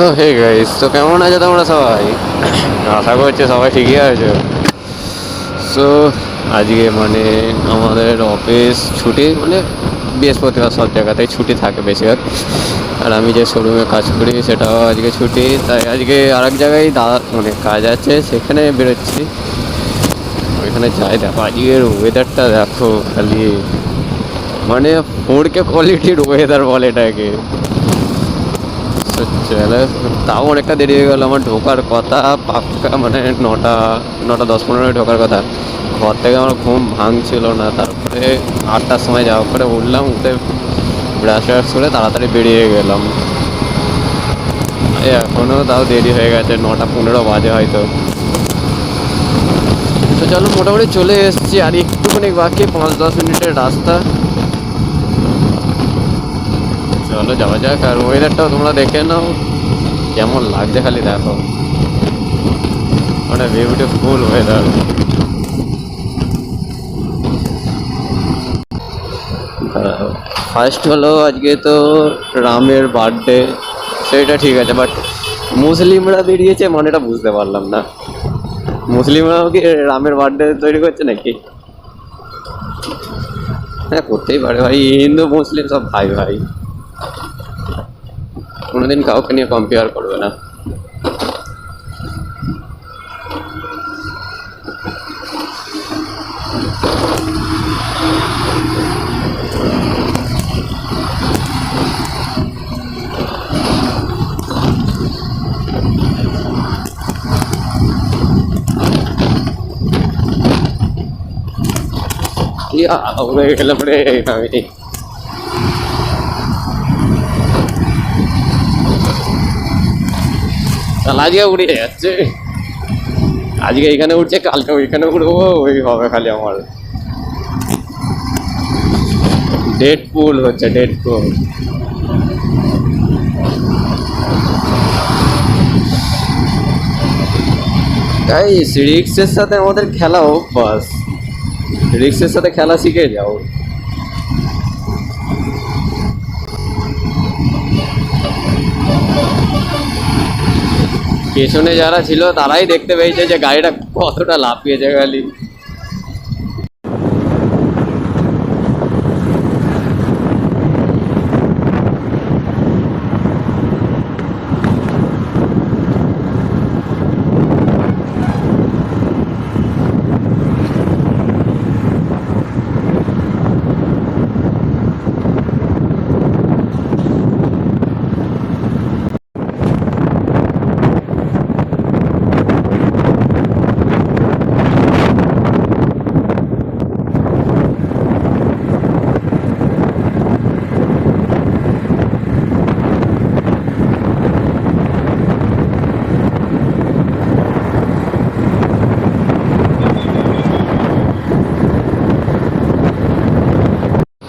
So hey guys তো কেমন আছে তোমরা সবাই? আশা করছি সবাই ঠিকই আছে। সো আজকে মানে আমাদের অফিস ছুটি মানে বৃহস্পতিবার সব জায়গাতেই ছুটি থাকে বেশিরভাগ। আর আমি যে শোরুমে কাজ করি, সেটাও আজকে ছুটি। তাই আজকে আর এক জায়গায় দাদা মানে কাজ আছে, সেখানে বেরোচ্ছি। ওইখানে যাই, দেখো, আজকের ওয়েদারটা দেখো খালি। মানে ফোরকে কোয়ালিটির ওয়েদার বলে এটাকে। চলে তাও অনেকটা দেরি হয়ে গেল আমার ঢোকার কথা। পাক্কা মানে নটা নটা দশ পনেরো ঢোকার কথা। ঘর থেকে আমার ঘুম ভাঙছিল না। তারপরে আটটার সময় যাওয়ার পরে উঠলাম, উঠে ব্রাশ ট্রাশ করে তাড়াতাড়ি বেরিয়ে গেলাম। এখনও তাও দেরি হয়ে গেছে, নটা পনেরো বাজে হয়তো। তো চলো, মোটামুটি চলে এসেছি। আর একটুখানি বাকি পাঁচ দশ মিনিটের রাস্তা। চলো যাওয়া যাক, আর ওয়েদারটাও তোমরা দেখে নাও। কেমন লাগছে খালি দেখো। মানে বিউটিফুল ওয়েদার ফার্স্ট হলো আজকে তো রামের বার্থডে সেটা ঠিক আছে বাট মুসলিমরা বেরিয়েছে মানে এটা বুঝতে পারলাম না। মুসলিমরাও কি রামের বার্থডে তৈরি করছে নাকি? হ্যাঁ করতেই পারে ভাই, হিন্দু, মুসলিম সব ভাই ভাই। কোনোদিন কাউকে নিয়ে কম্পেয়ার করবে না। ইয়া হয়ে গেলাম রে আমি। তাহলে আজকে যাচ্ছে। আজকে এখানে উঠছে কালকে ওইখানে উঠবো ওই হবে খালি আমার। ডেড পুল হচ্ছে ডেড পুল তাই রিক্সের সাথে আমাদের খেলা অভ্যাস। রিক্সের সাথে খেলা শিখে যাও। পেছনে যারা ছিল তারাই দেখতে পেয়েছে যে গাড়িটা কতটা লাফিয়েছে খালি।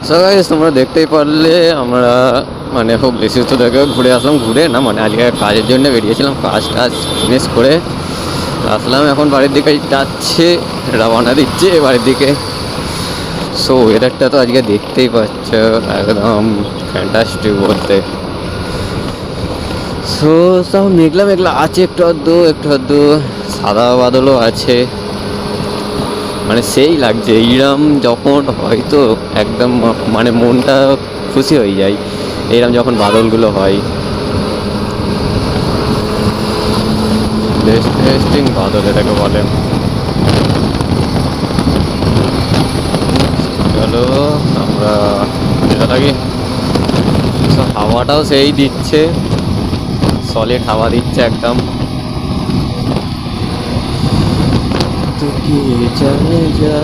Guys, তোমরা দেখতেই পারলে আমরা মানে খুব বেশি থেকে ঘুরে আসলাম ঘুরে না মানে আজকে কাজের জন্য বেরিয়েছিলাম কাজ টাজ ফিনিশ করে আসলাম। এখন বাড়ির দিকে যাচ্ছে রওনা দিচ্ছে বাড়ির দিকে। সো ওয়েদারটা তো আজকে দেখতেই পাচ্ছ একদম ফ্যান্টাস্টিক বলতে। সো সব মেঘলা মেঘলা আছে একটু আধটু একটু আধটু সাদা বাদলও আছে। মানে সেই লাগছে, এইরম যখন হয়তো একদম মানে মনটা খুশি হয়ে যায় এইরকম যখন বাদলগুলো হয়। টেস্টিং বাদল এটাকে বলে। চলো, আমরা থাকি। হাওয়াটাও সেই দিচ্ছে সলিড হাওয়া দিচ্ছে একদম। কি চলে যা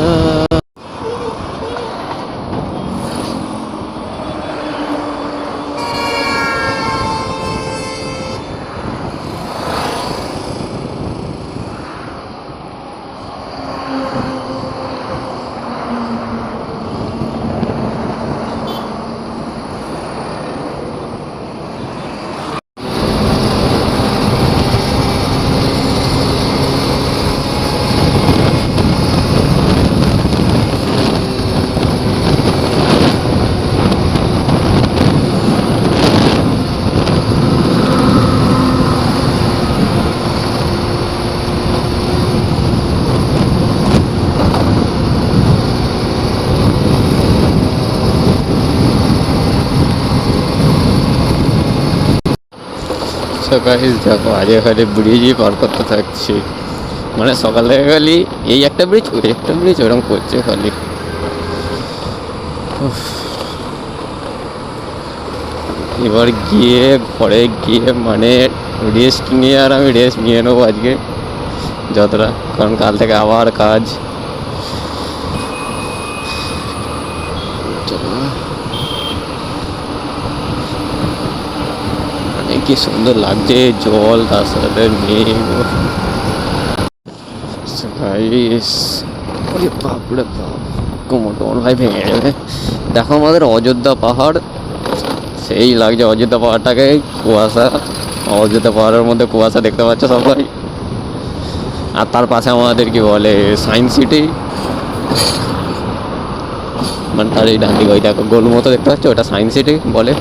সকালে দেখো আজে খালি ব্রিজই পার করতে থাকছি মানে সকালে খালি এই একটা ব্রিজ, ওই একটা ব্রিজ ওরকম করছে খালি। এবার গিয়ে ঘরে গিয়ে মানে রেস্ট নিয়ে আর আমি রেস্ট নিয়ে নেব আজকে, যতটা, কারণ কাল থেকে আবার কাজ চলো। মানে কি সুন্দর লাগছে, জল তার সাথে মেঘ ওরে বাপরে বাপ। ভাই ভেঙে দেখো আমাদের অযোধ্যা পাহাড়। সেই লাগছে অযোধ্যা পাহাড়টাকে, কুয়াশা। অযোধ্যা পাহাড়ের মধ্যে কুয়াশা দেখতে পাচ্ছ সবাই আর তার পাশে আমাদের কি বলে সায়েন্স সিটি? মানে তার এই ডান দিকে ওই দেখো গোল মতো দেখতে পাচ্ছ? ওটা সায়েন্স সিটি বলে।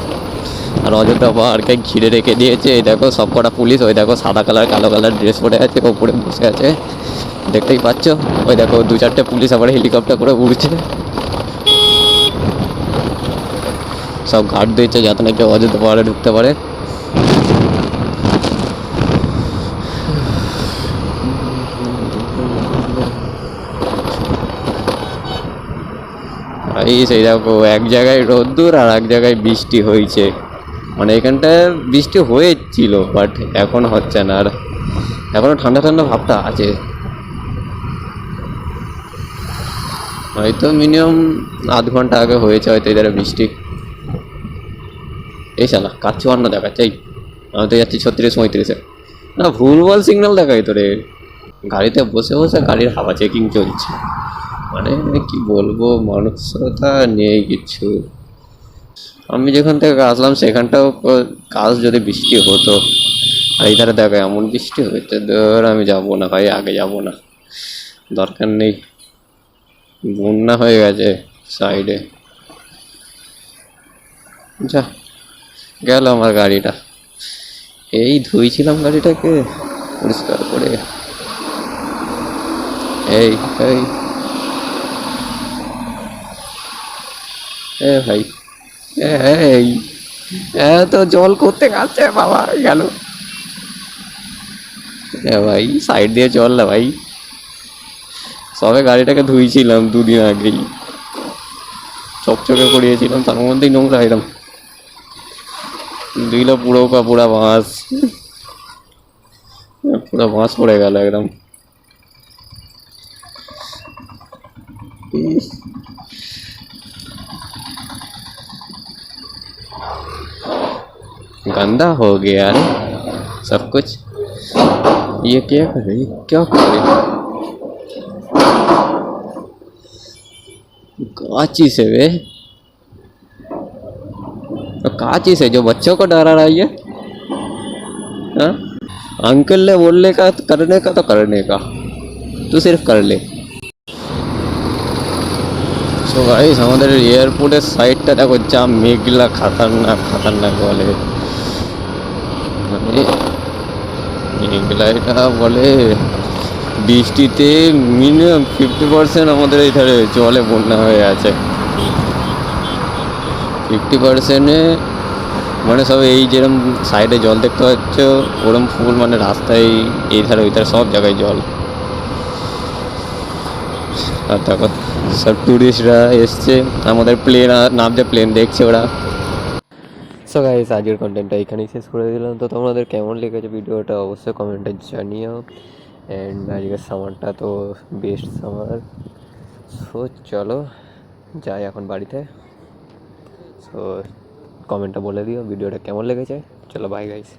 আর অযোধ্যা পাহাড়কে ঘিরে রেখে দিয়েছে। এই দেখো সব কটা পুলিশ, ওই দেখো সাদা কালার, কালো কালার ড্রেস পরে আছে, ওপরে বসে আছে। দেখতেই পাচ্ছ? ওই দেখো দু চারটে পুলিশ আবার হেলিকপ্টার করে উড়ছে। সব ঘাট দিয়েছে যাতে না কেউ অযোধ্যা পাহাড়ে ঢুকতে পারে। এই সেই দেখো, এক জায়গায় রোদ্দুর আর এক জায়গায় বৃষ্টি হয়েছে। মানে এখানটায় বৃষ্টি হয়েছিল বাট এখন হচ্ছে না। আর এখনও ঠান্ডা ঠান্ডা ভাবটা আছে। হয়তো মিনিমাম আধ ঘণ্টা আগে হয়েছে, হয়তো এদের বৃষ্টি। এই শালা কাজ চুয়ান্ন দেখাচ্ছে, এই। আমি তো যাচ্ছি ছত্রিশ পঁয়ত্রিশে। না, ভুলভাল সিগন্যাল দেখাই তো রে গাড়িতে বসে বসে গাড়ির হাওয়া চেকিং চলছে। মানে কি বলব মানুষতা নেই কিছু। আমি যেখান থেকে আসলাম, সেখানটাও কাজ যদি বৃষ্টি হতো, আর এইধারে দেখো, এমন বৃষ্টি হয়েছে ধর আমি যাব না, ভাই, আগে যাব না। দরকার নেই। বন্যা হয়ে গেছে সাইডে যা, গেল আমার গাড়িটা। এই ধুইছিলাম গাড়িটাকে, পরিষ্কার করে। এই এই। এ ভাই এই এত জল করতে কাছে বাবা গেল। ভাই সাইড দিয়ে চল না ভাই। সবে গাড়িটাকে ধুইছিলাম দুদিন আগেই। চকচকে করিয়েছিলাম, তার মধ্যেই নোংরা এরম দিল পুরো কা পুরা বাঁশ। পুরো বাঁশ পড়ে গেল একদম। गंदा हो गया यार सब कुछ ये क्या कर रही है? क्या कर रही है? काची से वे तो काची से जो बच्चों को डरा रही है हाँ? अंकल ने बोलने का करने का तो करने का तू सिर्फ कर ले সো গাইস আমাদের এয়ারপোর্টের সাইডটা দেখো যা মেঘলা খাতারনাক খাতারনাক বলে মানে মেঘলা বলে, বৃষ্টিতে মিনিমাম ফিফটি পার্সেন্ট আমাদের এই ধারে জলে বন্যা হয়ে আছে। ফিফটি পার্সেন্টে মানে সব এই যেরকম সাইডে জল দেখতে পাচ্ছ, ওরম ফুল মানে রাস্তায় এই ধারে ওই ধারে সব জায়গায় জল। আর তারপর সব ট্যুরিস্টরা এসছে, আমাদের প্লেন নামছে প্লেন দেখছে ওরা। সো গাইস আজকের কন্টেন্টটা এখানেই শেষ করে দিলাম। তো তোমাদের কেমন লেগেছে ভিডিওটা অবশ্যই কমেন্টে জানিও। অ্যান্ড আজকের সামারটা তো বেস্ট সামার সো চলো, যাই এখন বাড়িতে। সো কমেন্টটা বলে দিও, ভিডিওটা কেমন লেগেছে। চলো বাই গাইস